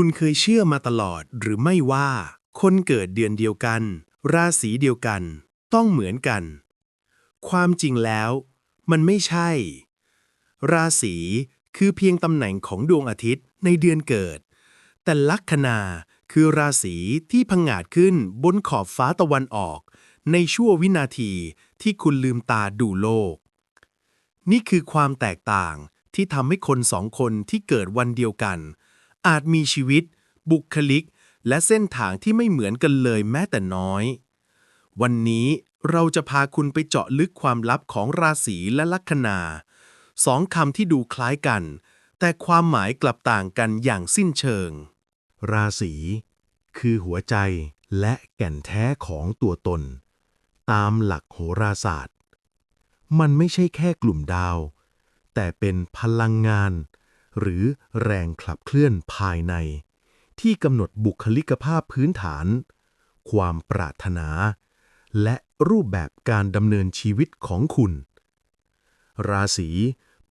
คุณเคยเชื่อมาตลอดหรือไม่ว่า คนเกิดเดือนเดียวกัน ราศีเดียวกัน ต้องเหมือนกัน ความจริงแล้ว มันไม่ใช่ ราศีคือเพียงตำแหน่งของดวงอาทิตย์ในเดือนเกิด แต่ลัคนาคือราศีที่พังงาดขึ้นบนขอบฟ้าตะวันออก ในชั่ววินาทีที่คุณลืมตาดูโลก นี่คือความแตกต่างที่ทำให้คนสองคนที่เกิดวันเดียวกัน อาจมีชีวิต บุคลิก และเส้นทางที่ไม่เหมือนกันเลยแม้แต่น้อย วันนี้เราจะพาคุณไปเจาะลึกความลับของราศีและลัคนาสองคำที่ดูคล้ายกัน แต่ความหมายกลับต่างกันอย่างสิ้นเชิง ราศีคือหัวใจและแก่นแท้ของตัวตน ตามหลักโหราศาสตร์ มันไม่ใช่แค่กลุ่มดาว แต่เป็นพลังงาน หรือแรงขับเคลื่อนภายใน ที่กำหนดบุคลิกภาพพื้นฐาน ความปรารถนา และรูปแบบการดำเนินชีวิตของคุณ ราศี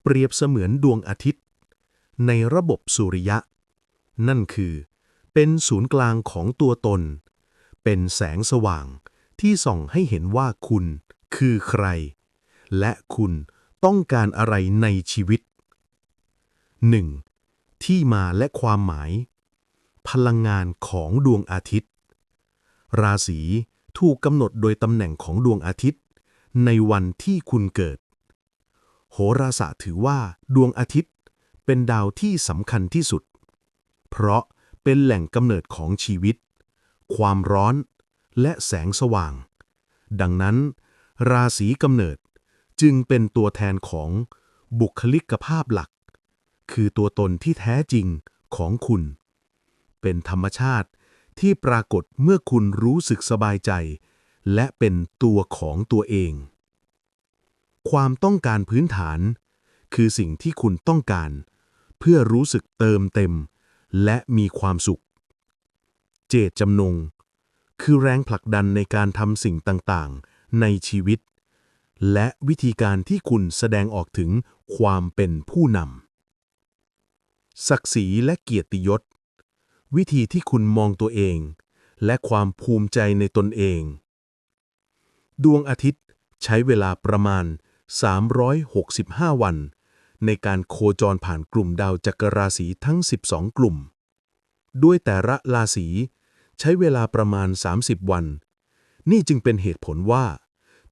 เปรียบเสมือนดวงอาทิตย์ ในระบบสุริยะ นั่นคือ เป็นศูนย์กลางของตัวตน เป็นแสงสว่างที่ส่องให้เห็นว่าคุณคือใคร และคุณต้องการอะไรในชีวิต 1. ที่มาและความหมาย พลังงานของดวงอาทิตย์ ราศีถูกกำหนดโดยตำแหน่งของดวงอาทิตย์ ในวันที่คุณเกิด โหราศาสตร์ถือว่าดวงอาทิตย์เป็นดาวที่สำคัญที่สุด เพราะเป็นแหล่งกำเนิดของชีวิต ความร้อนและแสงสว่าง ดังนั้น ราศีกำเนิดจึงเป็นตัวแทนของบุคลิกภาพหลัก คือตัวตนที่แท้จริงของคุณ เป็นธรรมชาติที่ปรากฏเมื่อคุณรู้สึกสบายใจ และเป็นตัวของตัวเอง ความต้องการพื้นฐาน คือสิ่งที่คุณต้องการ เพื่อรู้สึกเติมเต็ม และมีความสุข เจตจำนง คือแรงผลักดันในการทำสิ่งต่างๆ ในชีวิต และวิธีการที่คุณแสดงออกถึงความเป็นผู้นำ ศักดิ์ศรีและเกียรติยศ วิธีที่คุณมองตัวเอง และความภูมิใจในตนเอง ดวงอาทิตย์ใช้เวลาประมาณ 365 วัน ในการโคจรผ่านกลุ่มดาวจักรราศีทั้ง 12 กลุ่ม ด้วยแต่ละราศีใช้เวลาประมาณ 30 วัน นี่จึงเป็นเหตุผลว่า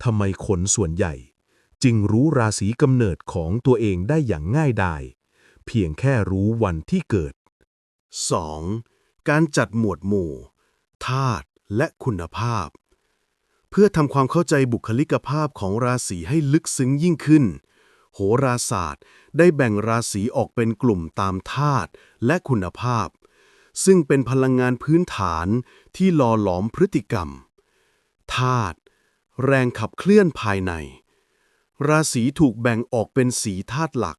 ทำไมคนส่วนใหญ่ จึงรู้ราศีกำเนิดของตัวเองได้อย่างง่ายดาย เพียงแค่รู้วันที่เกิด 2. การจัดหมวดหมู่ธาตุและคุณภาพ เพื่อทำความเข้าใจบุคลิกภาพของราศีให้ลึกซึ้งยิ่งขึ้น โหราศาสตร์ ได้แบ่งราศีออกเป็นกลุ่มตามธาตุและคุณภาพ ซึ่งเป็นพลังงานพื้นฐานที่หล่อหลอมพฤติกรรมธาตุแรงขับเคลื่อนภายใน ราศีถูกแบ่งออกเป็นสีธาตุหลัก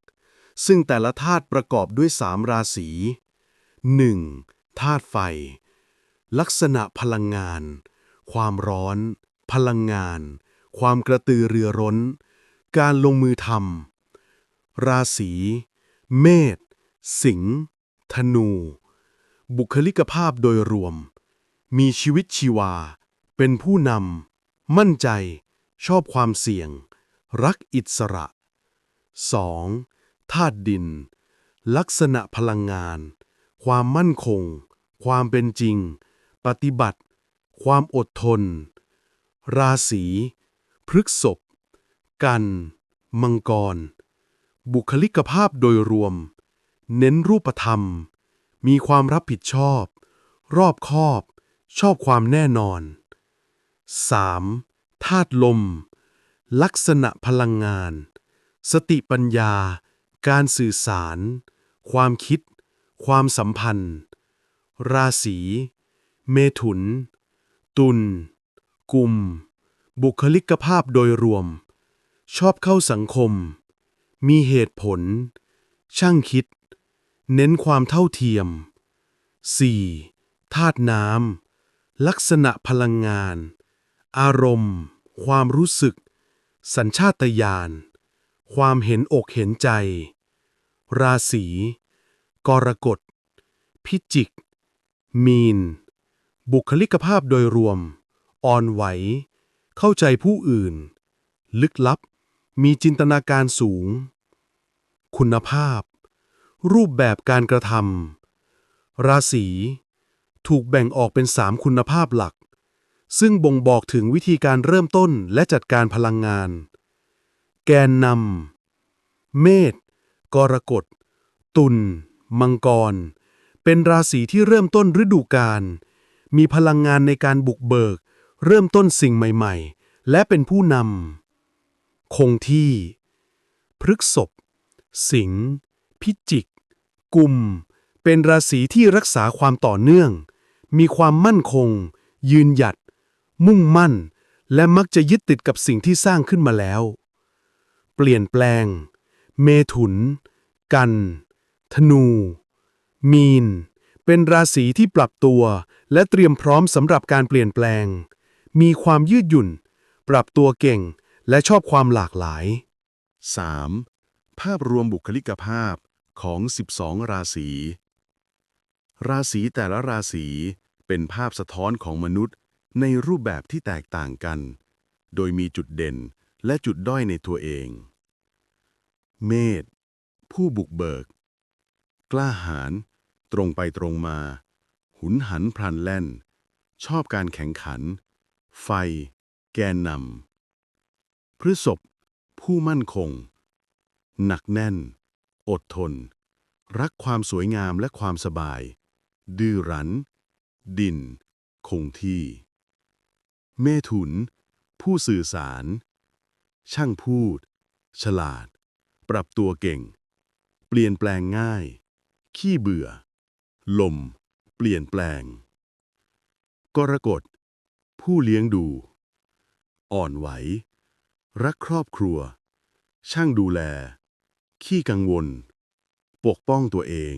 ซึ่งแต่ละธาตุประกอบด้วยสามราศี 1. ธาตุไฟ ลักษณะพลังงาน ความร้อน พลังงาน ความกระตือรือร้น การลงมือทำราศี เมษ สิงห์ ธนู บุคลิกภาพโดยรวม มีชีวิตชีวา เป็นผู้นำ มั่นใจ ชอบความเสี่ยง รักอิสระ 2. ธาตุดิน ลักษณะพลังงาน ความมั่นคง ความเป็นจริง ปฏิบัติ ความอดทน ราศีพฤกษภกัน มังกร บุคลิกภาพโดยรวม เน้นรูปธรรม มีความรับผิดชอบ รอบคอบ ชอบความแน่นอน 3. ธาตุลม ลักษณะพลังงาน สติปัญญา การสื่อสาร ความคิด ความสัมพันธ์ ราศี เมถุน ตุลกุมบุคลิกภาพโดยรวม ชอบเข้าสังคม มีเหตุผล ช่างคิด เน้นความเท่าเทียม 4. ธาตุน้ำ ลักษณะพลังงาน อารมณ์ ความรู้สึก สัญชาตญาณ ความเห็นอกเห็นใจ ราศี กรกฎ พิจิก มีน บุคลิกภาพโดยรวม อ่อนไหว เข้าใจผู้อื่น ลึกลับ มีจินตนาการสูง คุณภาพ รูปแบบการกระทำราศี ถูกแบ่งออกเป็นสามคุณภาพหลัก ซึ่งบ่งบอกถึงวิธีการเริ่มต้นและจัดการพลังงาน แกนนำเมษ กรกฎ ตุล มังกร เป็นราศีที่เริ่มต้นฤดูกาล มีพลังงานในการบุกเบิก เริ่มต้นสิ่งใหม่ๆ และเป็นผู้นำ คงที่ พฤกษภสิงห์ พิจิก กุม เป็นราศีที่รักษาความต่อเนื่อง มีความมั่นคง ยืนหยัด มุ่งมั่น และมักจะยึดติดกับสิ่งที่สร้างขึ้นมาแล้ว เปลี่ยนแปลง เมถุน กัน ธนู มีน เป็นราศีที่ปรับตัว และเตรียมพร้อมสำหรับการเปลี่ยนแปลง มีความยืดหยุ่น ปรับตัวเก่ง และชอบความหลากหลาย 3. ภาพรวมบุคลิกภาพของ 12 ราศี ราศีแต่ละราศีเป็นภาพสะท้อนของมนุษย์ในรูปแบบที่แตกต่างกัน โดยมีจุดเด่นและจุดด้อยในตัวเอง เมษผู้บุกเบิก กล้าหาญตรงไปตรงมา หุนหันพลันแล่น ชอบการแข่งขัน ไฟ แกนนำพฤษภผู้มั่นคง หนักแน่น อดทน รักความสวยงามและความสบาย ดื้อรั้น ดิน คงที่ เมถุน ผู้สื่อสาร ช่างพูด ฉลาด ปรับตัวเก่ง เปลี่ยนแปลงง่าย ขี้เบื่อ ลม เปลี่ยนแปลง กรกฎ ผู้เลี้ยงดู อ่อนไหว รักครอบครัว ช่างดูแล ขี้กังวล ปกป้องตัวเอง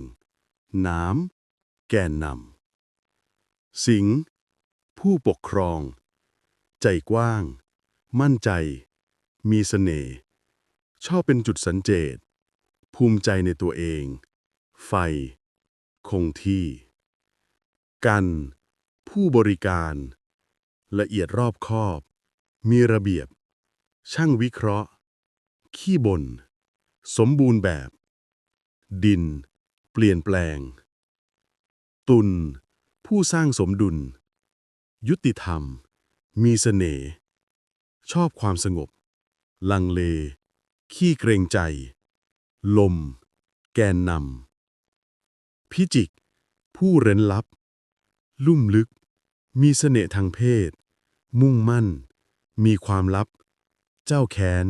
น้ำ แกนนำ สิงห์ผู้ปกครอง ใจกว้าง มั่นใจ มีเสน่ห์ ชอบเป็นจุดสังเจตภูมิใจในตัวเอง ไฟ คงที่ กัน ผู้บริการ ละเอียดรอบคอบ มีระเบียบ ช่างวิเคราะห์ ขี้บน่น สมบูรณ์แบบ ดิน เปลี่ยนแปลง ตุลผู้สร้างสมดุล ยุติธรรม มีเสน่ห์ ชอบความสงบ ลังเล ขี้เกรงใจ ลม แกนนำ พิจิก ผู้เร้นลับ ลุ่มลึก มีเสน่ห์ทางเพศ มุ่งมั่น มีความลับ เจ้าแค้น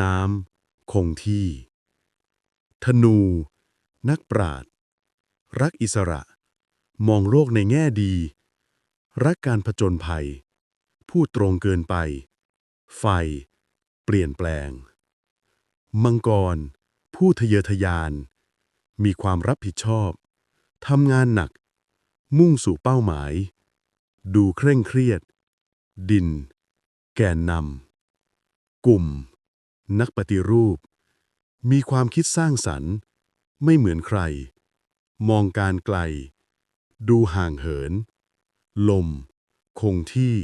น้ำ คงที่ ธนู นักปราด รักอิสระ มองโลกในแง่ดี รักการผจญภัยพูดตรงเกินไป ไฟเปลี่ยนแปลง มังกร ผู้ทะเยอทะยาน มีความรับผิดชอบทำงานหนัก มุ่งสู่เป้าหมาย ดูเคร่งเครียด ดิน แกนนำกลุ่ม นักปฏิรูป มีความคิดสร้างสรรค์ ไม่เหมือนใคร มองการไกล ดูห่างเหิน ลม คงที่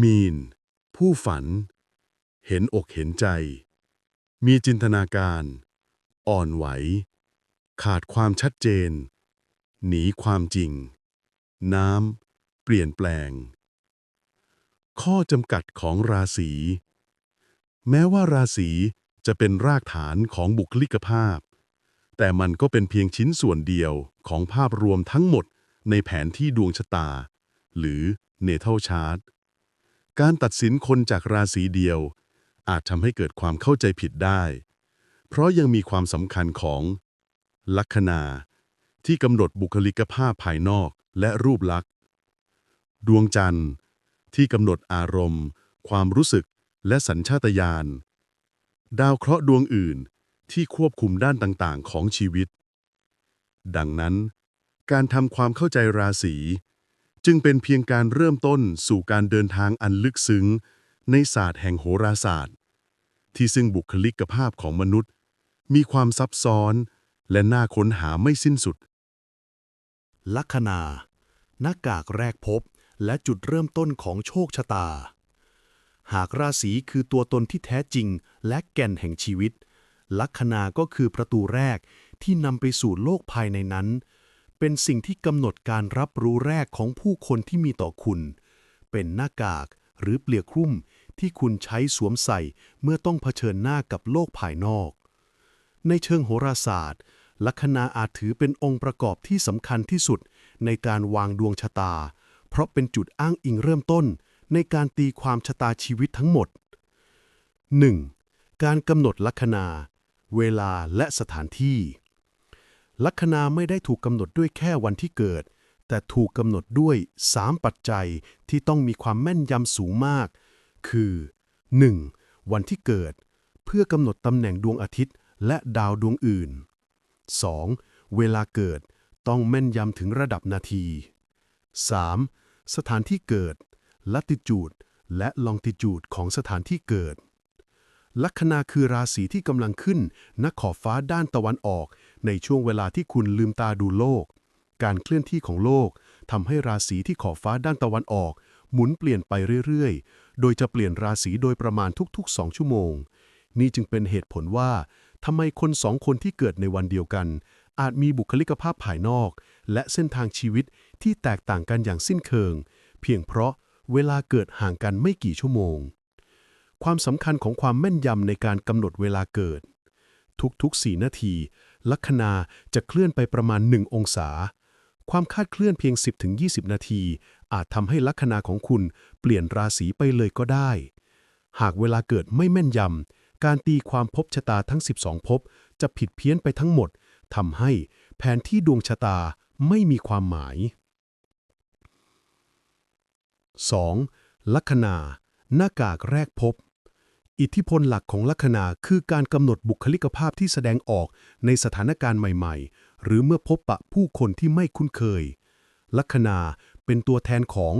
มีน ผู้ฝัน เห็นอกเห็นใจ มีจินตนาการ อ่อนไหว ขาดความชัดเจน หนีความจริง น้ำ เปลี่ยนแปลง ข้อจำกัดของราศี แม้ว่าราศีจะเป็นรากฐานของบุคลิกภาพ แต่มันก็เป็นเพียงชิ้นส่วนเดียวของภาพรวมทั้งหมดในแผนที่ดวงชะตา หรือเนเธลชาร์ตการตัดสินคนจากราศีเดียว อาจทำให้เกิดความเข้าใจผิดได้ เพราะยังมีความสำคัญของลัคนาที่กำหนดบุคลิกภาพภายนอกและรูปลักษณ์ ดวงจันทร์ที่กำหนดอารมณ์ ความรู้สึกและสัญชาตญาณ ดาวเคราะห์ดวงอื่นที่ควบคุมด้านต่างๆ ของชีวิต ดังนั้น การทำความเข้าใจราศี จึงเป็นเพียงการเริ่มต้นสู่การเดินทางอันลึกซึ้ง ในศาสตร์แห่งโหราศาสตร์ ที่ซึ่งบุคลิกภาพของมนุษย์ มีความซับซ้อน และน่าค้นหาไม่สิ้นสุด ลัคนาหน้ากากแรกพบและจุดเริ่มต้นของโชคชะตา หากราศีคือตัวตนที่แท้จริงและแก่นแห่งชีวิต ลัคนาก็คือประตูแรกที่นำไปสู่โลกภายในนั้น เป็นสิ่งที่กำหนดการรับรู้แรกของผู้คนที่มีต่อคุณ เป็นหน้ากาก หรือเปลือกคลุ้มที่คุณใช้สวมใส่เมื่อต้องเผชิญหน้ากับโลกภายนอก ในเชิงโหราศาสตร์ ลัคนาอาจถือเป็นองค์ประกอบที่สำคัญที่สุดในการวางดวงชะตา เพราะเป็นจุดอ้างอิงเริ่มต้นในการตีความชะตาชีวิตทั้งหมด 1. การกำหนดลัคนา เวลาและสถานที่ ลัคนาไม่ได้ถูกกำหนดด้วยแค่วันที่เกิด แต่ถูกกำหนดด้วย 3 ปัจจัยที่ต้องมีความแม่นยำสูงมาก คือ 1. วันที่เกิด เพื่อกำหนดตำแหน่งดวงอาทิตย์และดาวดวงอื่น 2. เวลาเกิดต้องแม่นยำถึงระดับนาที 3. สถานที่เกิด latitude และ longitude ของสถานที่เกิด ลัคนาคือราศีที่กำลังขึ้นณขอบฟ้าด้านตะวันออก ในช่วงเวลาที่คุณลืมตาดูโลก การเคลื่อนที่ของโลกทำให้ราศีที่ขอบฟ้าด้านตะวันออก หมุนเปลี่ยนไปเรื่อยๆ โดยจะเปลี่ยนราศีโดยประมาณทุกๆ 2 ชั่วโมง นี่จึงเป็นเหตุผลว่าทำไมคนสองคนที่เกิดในวันเดียวกัน อาจมีบุคลิกภาพภายนอก และเส้นทางชีวิตที่แตกต่างกันอย่างสิ้นเชิง เพียงเพราะเวลาเกิดห่างกันไม่กี่ชั่วโมง ความสำคัญของความแม่นยำในการกำหนดเวลาเกิด ทุกๆ 4 นาที ลัคนาจะเคลื่อนไปประมาณ 1 องศา ความคาดเคลื่อนเพียง 10-20 นาที อาจทำให้ลัคนาของคุณเปลี่ยนราศีไปเลยก็ได้ หากเวลาเกิดไม่แม่นยำ การตีความภพชะตาทั้ง 12ภพจะผิดเพี้ยนไปทั้งหมดทำให้แผนที่ดวงชะตาไม่มีความหมาย 2. ลัคนา หน้ากากแรกพบ อิทธิพลหลักของลัคนาคือการกำหนดบุคลิกภาพที่แสดงออกในสถานการณ์ใหม่ๆ หรือเมื่อพบปะผู้คนที่ไม่คุ้นเคย ลัคนาเป็นตัวแทนของ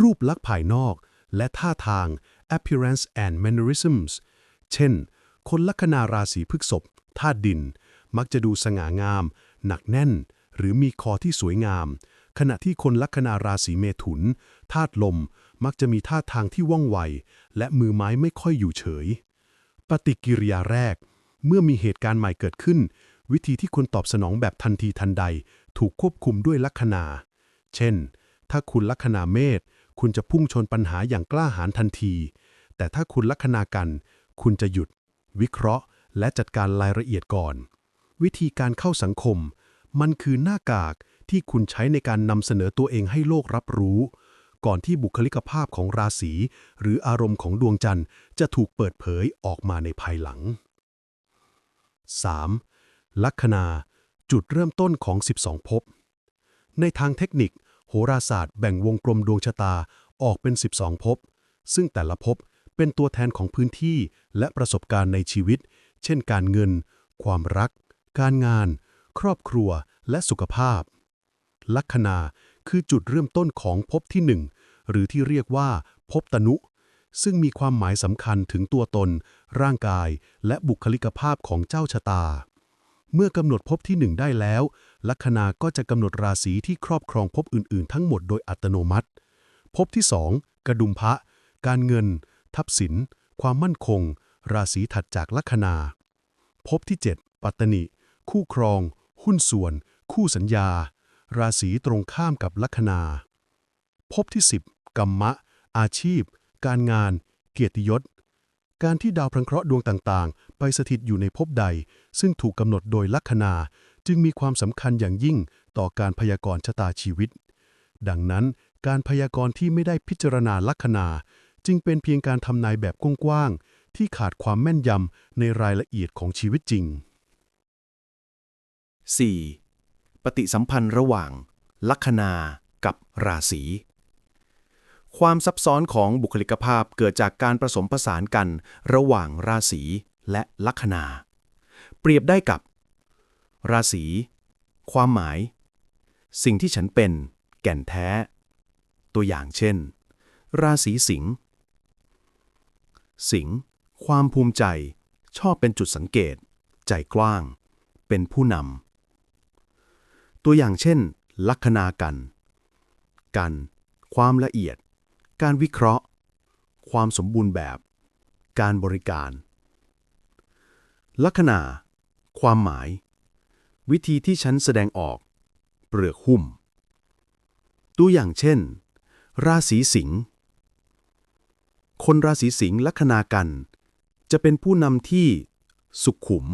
รูปลักษณ์ภายนอก และท่าทาง appearance and mannerisms เช่น คนลัคนาราศีพฤษภธาตุดิน มักจะดูสง่างาม หนักแน่น หรือมีคอที่สวยงาม ขณะที่คนลัคนาราศีเมถุนธาตุลม มักจะมีท่าทางที่ว่องไว และมือไม้ไม่ค่อยอยู่เฉย ปฏิกิริยาแรก เมื่อมีเหตุการณ์ใหม่เกิดขึ้น วิธีที่คุณตอบสนองแบบทันทีทันใด ถูกควบคุมด้วยลัคนา เช่น ถ้าคุณลัคนาเมษคุณจะพุ่งชนปัญหาอย่างกล้าหาญทันที แต่ถ้าคุณลัคนากัน คุณจะหยุด วิเคราะห์ และจัดการรายละเอียดก่อน วิธีการเข้าสังคม มันคือหน้ากากที่คุณใช้ในการนำเสนอตัวเองให้โลกรับรู้ ก่อนที่บุคลิกภาพของราศี หรืออารมณ์ของดวงจันทร์จะถูกเปิดเผยออกมาในภายหลัง 3. ลัคนา จุดเริ่มต้นของ 12 ภพ ในทางเทคนิค โหราศาสตร์แบ่งวงกลมดวงชะตาออกเป็น 12 ภพ ซึ่งแต่ละภพเป็นตัวแทนของพื้นที่และประสบการณ์ในชีวิต เช่นการเงิน ความรัก การงาน ครอบครัว และสุขภาพ ลัคนาคือจุดเริ่มต้นของภพที่หนึ่งหรือที่เรียกว่าภพตนุ ซึ่งมีความหมายสำคัญถึงตัวตน ร่างกาย และบุคลิกภาพของเจ้าชะตา เมื่อกำหนดภพที่หนึ่งได้แล้ว ลัคนาก็จะกำหนดราศีที่ครอบครองภพอื่น ๆ ทั้งหมดโดยอัตโนมัติภพที่สองกระดุมพระ การเงิน ทัพสิน ความมั่นคง ราศีถัดจากลัคนาภพที่ 7 ปัตตนิ คู่ครอง หุ้นส่วน คู่สัญญา ราศีตรงข้ามกับลัคนาภพที่ 10กัมมะ อาชีพ การงาน เกียรติยศ การที่ดาวพลังเคราะห์ดวงต่างๆ ไปสถิตอยู่ในภพใด ซึ่งถูกกำหนดโดยลัคนา จึงมีความสำคัญอย่างยิ่งต่อการพยากรณ์ชะตาชีวิต ดังนั้น การพยากรณ์ที่ไม่ได้พิจารณาลัคนา จึงเป็นเพียงการทำนายแบบกว้างๆที่ขาดความแม่นยำในรายละเอียดของชีวิตจริง 4. ปฏิสัมพันธ์ระหว่างลัคนากับราศี ความซับซ้อนของบุคลิกภาพเกิดจากการผสมผสานกัน ระหว่างราศีและลัคนา เปรียบได้กับ ราศีความหมาย สิ่งที่ฉันเป็น แก่นแท้ ตัวอย่างเช่น ราศีสิงห์สิงห์ความภูมิใจ ชอบเป็นจุดสังเกต ใจกว้าง เป็นผู้นำตัวอย่างเช่น ลัคนากัน กัน ความละเอียด การวิเคราะห์ ความสมบูรณ์แบบ การบริการ ลัคนาความหมาย วิธีที่ฉันแสดงออก เปลือกหุ้ม ตัวอย่างเช่น ราศีสิงห์คนราศีสิงห์ลัคนากัน จะเป็นผู้นำที่สุขุม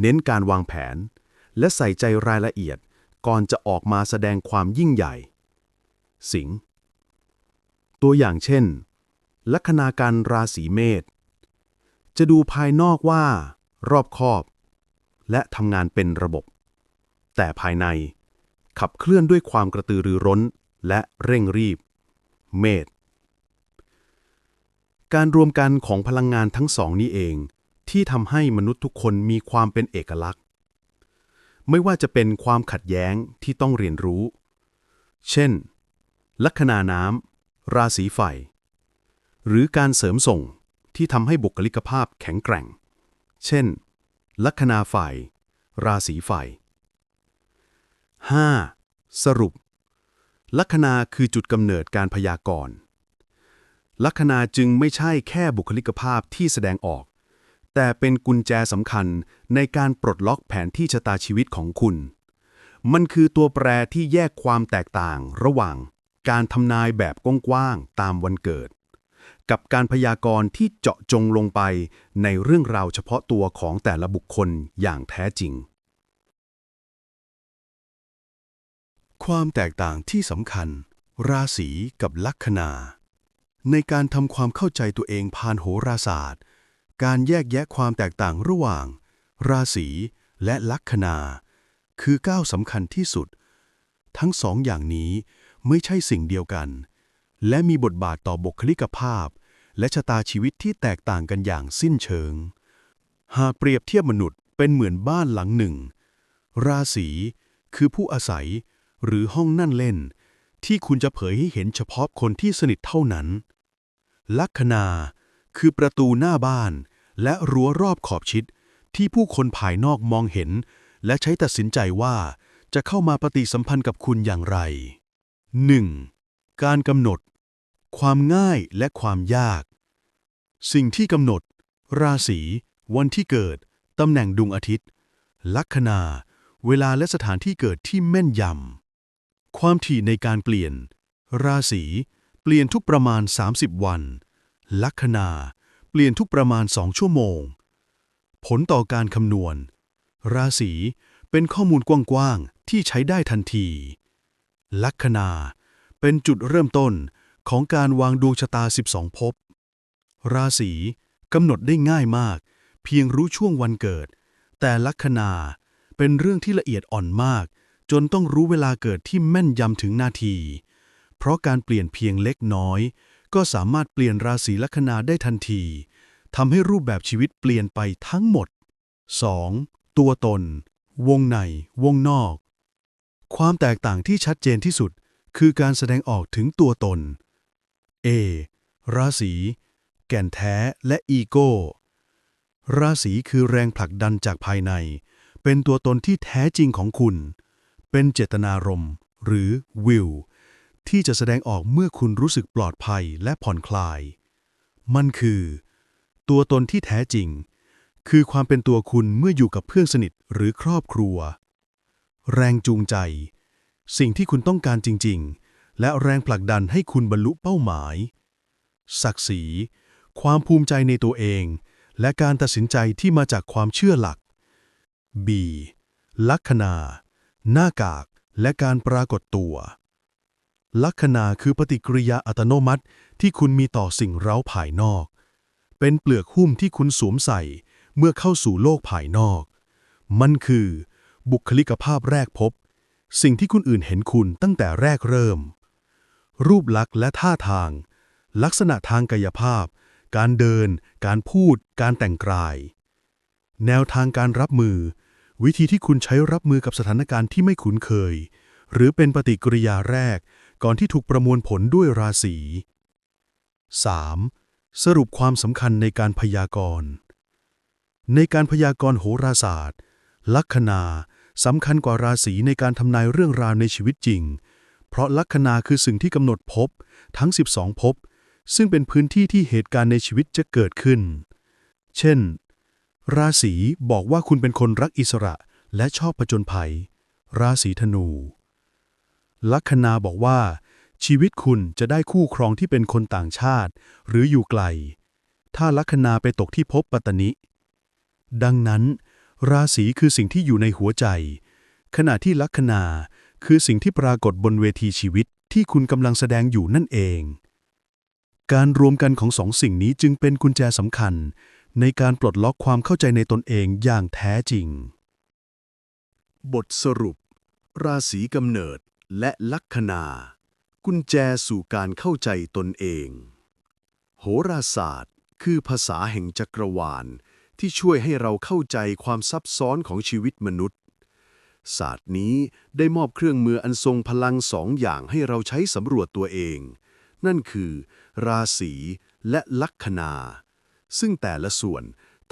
เน้นการวางแผน และใส่ใจรายละเอียดก่อนจะออกมาแสดงความยิ่งใหญ่ สิงห์ ตัวอย่างเช่น ลัคนาการราศีเมษจะดูภายนอกว่า รอบคอบ และทำงานเป็นระบบ แต่ภายในขับเคลื่อนด้วยความกระตือรือร้นและเร่งรีบ เมษการรวมกันของพลังงานทั้งสองนี้เอง ที่ทำให้มนุษย์ทุกคนมีความเป็นเอกลักษณ์ ไม่ว่าจะเป็นความขัดแย้งที่ต้องเรียนรู้ เช่น ลัคนาน้ำ ราศีไฟ หรือการเสริมส่งที่ทำให้บุคลิกภาพแข็งแกร่ง เช่น ลัคนาไฟ ราศีไฟ 5. สรุป ลัคนาคือจุดกำเนิดการพยากรณ์ ลัคนาจึงไม่ใช่แค่บุคลิกภาพที่แสดงออก แต่เป็นกุญแจสำคัญในการปลดล็อกแผนที่ชะตาชีวิตของคุณ มันคือตัวแปรที่แยกความแตกต่างระหว่าง การทำนายแบบกว้างๆตามวันเกิด กับการพยากรณ์ที่เจาะจงลงไปในเรื่องราวเฉพาะตัวของแต่ละบุคคลอย่างแท้จริง ความแตกต่างที่สำคัญ ราศีกับลัคนา ในการทำความเข้าใจตัวเองผ่านโหราศาสตร์ การแยกแยะความแตกต่างระหว่าง ราศีและลัคนา คือก้าวสำคัญที่สุด ทั้งสองอย่างนี้ ไม่ใช่สิ่งเดียวกัน และมีบทบาทต่อบุคลิกภาพ และชะตาชีวิตที่แตกต่างกันอย่างสิ้นเชิง หากเปรียบเทียบมนุษย์เป็นเหมือนบ้านหลังหนึ่ง ราศีคือผู้อาศัย หรือห้องนั่งเล่น ที่คุณจะเผยให้เห็นเฉพาะคนที่สนิทเท่านั้น ลัคนาคือประตูหน้าบ้าน และรั้วรอบขอบชิด ที่ผู้คนภายนอกมองเห็น และใช้ตัดสินใจว่าจะเข้ามาปฏิสัมพันธ์กับคุณอย่างไร 1. การกำหนด ความง่ายและความยาก สิ่งที่กำหนด ราศี วันที่เกิด ตำแหน่งดวงอาทิตย์ ลัคนา เวลาและสถานที่เกิดที่แม่นยำ ความถี่ในการเปลี่ยน ราศี เปลี่ยนทุกประมาณ 30 วัน ลัคนา เปลี่ยนทุกประมาณ 2 ชั่วโมง ผลต่อการคำนวณ ราศี เป็นข้อมูลกว้างๆ ที่ใช้ได้ทันที ลัคนา เป็นจุดเริ่มต้นของการวางดวงชะตา 12 ภพ ราศีกำหนดได้ง่ายมาก เพียงรู้ช่วงวันเกิด แต่ลัคนาเป็นเรื่องที่ละเอียดอ่อนมาก จนต้องรู้เวลาเกิดที่แม่นยำถึงนาที เพราะการเปลี่ยนเพียงเล็กน้อย ก็สามารถเปลี่ยนราศีลัคนาได้ทันทีทำให้รูปแบบชีวิตเปลี่ยนไปทั้งหมด 2. ตัวตน วงใน วงนอก ความแตกต่างที่ชัดเจนที่สุด คือการแสดงออกถึงตัวตน A ราศีแก่นแท้และอีโก้ ราศีคือแรงผลักดันจากภายใน เป็นตัวตนที่แท้จริงของคุณ เป็นเจตนารมณ์หรือวิวที่จะแสดงออกเมื่อคุณรู้สึกปลอดภัยและผ่อนคลาย มันคือ ตัวตนที่แท้จริง คือความเป็นตัวคุณเมื่ออยู่กับเพื่อนสนิทหรือครอบครัว แรงจูงใจ สิ่งที่คุณต้องการจริง ๆ และแรงผลักดันให้คุณบรรลุเป้าหมาย ศักดิ์ศรี ความภูมิใจในตัวเอง และการตัดสินใจที่มาจากความเชื่อหลัก B ลัคนา หน้ากาก และการปรากฏตัว ลัคนาคือปฏิกิริยาอัตโนมัติที่คุณมีต่อสิ่งเร้าภายนอก เป็นเปลือกหุ้มที่คุณสวมใส่เมื่อเข้าสู่โลกภายนอก มันคือ บุคลิกภาพแรกพบ สิ่งที่คนอื่นเห็นคุณตั้งแต่แรกเริ่ม รูปลักษณ์และท่าทาง ลักษณะทางกายภาพ การเดิน การพูด การแต่งกาย แนวทางการรับมือ วิธีที่คุณใช้รับมือกับสถานการณ์ที่ไม่คุ้นเคย หรือเป็นปฏิกิริยาแรก ก่อนที่ถูกประมวลผลด้วยราศี 3. สรุปความสำคัญในการพยากรณ์ ในการพยากรณ์โหราศาสตร์ ลัคนาสำคัญกว่าราศีในการทำนายเรื่องราวในชีวิตจริง เพราะลัคนาคือสิ่งที่กำหนดภพทั้ง 12ภพซึ่งเป็นพื้นที่ที่เหตุการณ์ในชีวิตจะเกิดขึ้น เช่น ราศีบอกว่าคุณเป็นคนรักอิสระและชอบผจญภัย ราศีธนู ลัคนาบอกว่า ชีวิตคุณจะได้คู่ครองที่เป็นคนต่างชาติ หรืออยู่ไกล ถ้าลัคนาไปตกที่ภพปัตตนิ ดังนั้น ราศีคือสิ่งที่อยู่ในหัวใจ ขณะที่ลัคนาคือสิ่งที่ปรากฏบนเวทีชีวิตที่คุณกำลังแสดงอยู่นั่นเอง การรวมกันของสองสิ่งนี้จึงเป็นกุญแจสำคัญ ในการปลดล็อกความเข้าใจในตนเองอย่างแท้จริง บทสรุป ราศีกำเนิดและลัคนา กุญแจสู่การเข้าใจตนเอง โหราศาสตร์ คือภาษาแห่งจักรวาล ที่ช่วยให้เราเข้าใจความซับซ้อนของชีวิตมนุษย์ ศาสตร์นี้ได้มอบเครื่องมืออันทรงพลังสองอย่างให้เราใช้สำรวจตัวเอง นั่นคือ ราศีและลัคนา ซึ่งแต่ละส่วน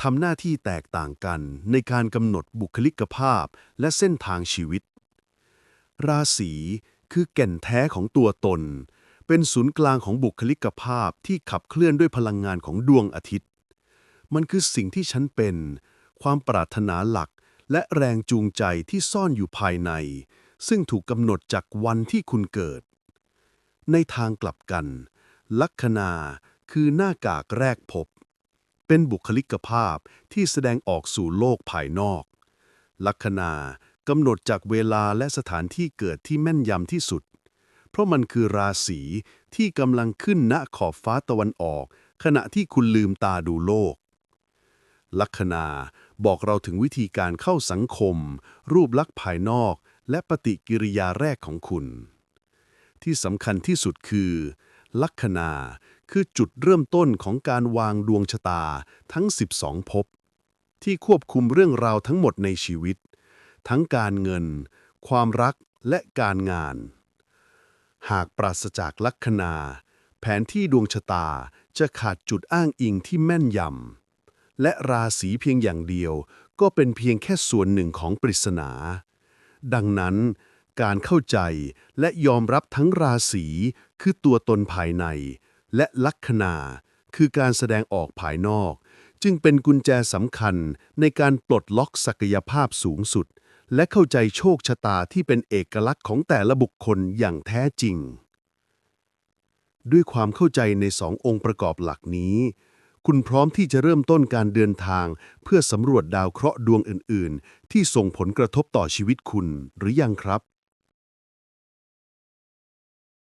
ทำหน้าที่แตกต่างกันในการกำหนดบุคลิกภาพและเส้นทางชีวิต ราศีคือแก่นแท้ของตัวตน เป็นศูนย์กลางของบุคลิกภาพที่ขับเคลื่อนด้วยพลังงานของดวงอาทิตย์ มันคือสิ่งที่ฉันเป็น ความปรารถนาหลัก และแรงจูงใจที่ซ่อนอยู่ภายใน ซึ่งถูกกำหนดจากวันที่คุณเกิด ในทางกลับกัน ลัคนาคือหน้ากากแรกพบ เป็นบุคลิกภาพที่แสดงออกสู่โลกภายนอก ลัคนากำหนดจากเวลาและสถานที่เกิดที่แม่นยำที่สุด เพราะมันคือราศีที่กำลังขึ้นณขอบฟ้าตะวันออก ขณะที่คุณลืมตาดูโลก ลัคนา บอกเราถึงวิธีการเข้าสังคม รูปลักษณ์ภายนอก และปฏิกิริยาแรกของคุณ ที่สำคัญที่สุดคือ ลัคนาคือจุดเริ่มต้นของการวางดวงชะตาทั้ง 12ภพที่ควบคุมเรื่องราวทั้งหมดในชีวิต ทั้งการเงิน ความรักและการงาน หากปราศจากลัคนา แผนที่ดวงชะตาจะขาดจุดอ้างอิงที่แม่นยำ และราศีเพียงอย่างเดียว ก็เป็นเพียงแค่ส่วนหนึ่งของปริศนา ดังนั้น การเข้าใจและยอมรับทั้งราศีคือตัวตนภายใน และลัคนาคือการแสดงออกภายนอก จึงเป็นกุญแจสำคัญในการปลดล็อกศักยภาพสูงสุด และเข้าใจโชคชะตาที่เป็นเอกลักษณ์ของแต่ละบุคคลอย่างแท้จริง ด้วยความเข้าใจในสององค์ประกอบหลักนี้ คุณพร้อมที่จะเริ่มต้นการเดินทาง เพื่อสำรวจดาวเคราะห์ดวงอื่น ๆ ที่ส่งผลกระทบต่อชีวิตคุณหรือยังครับ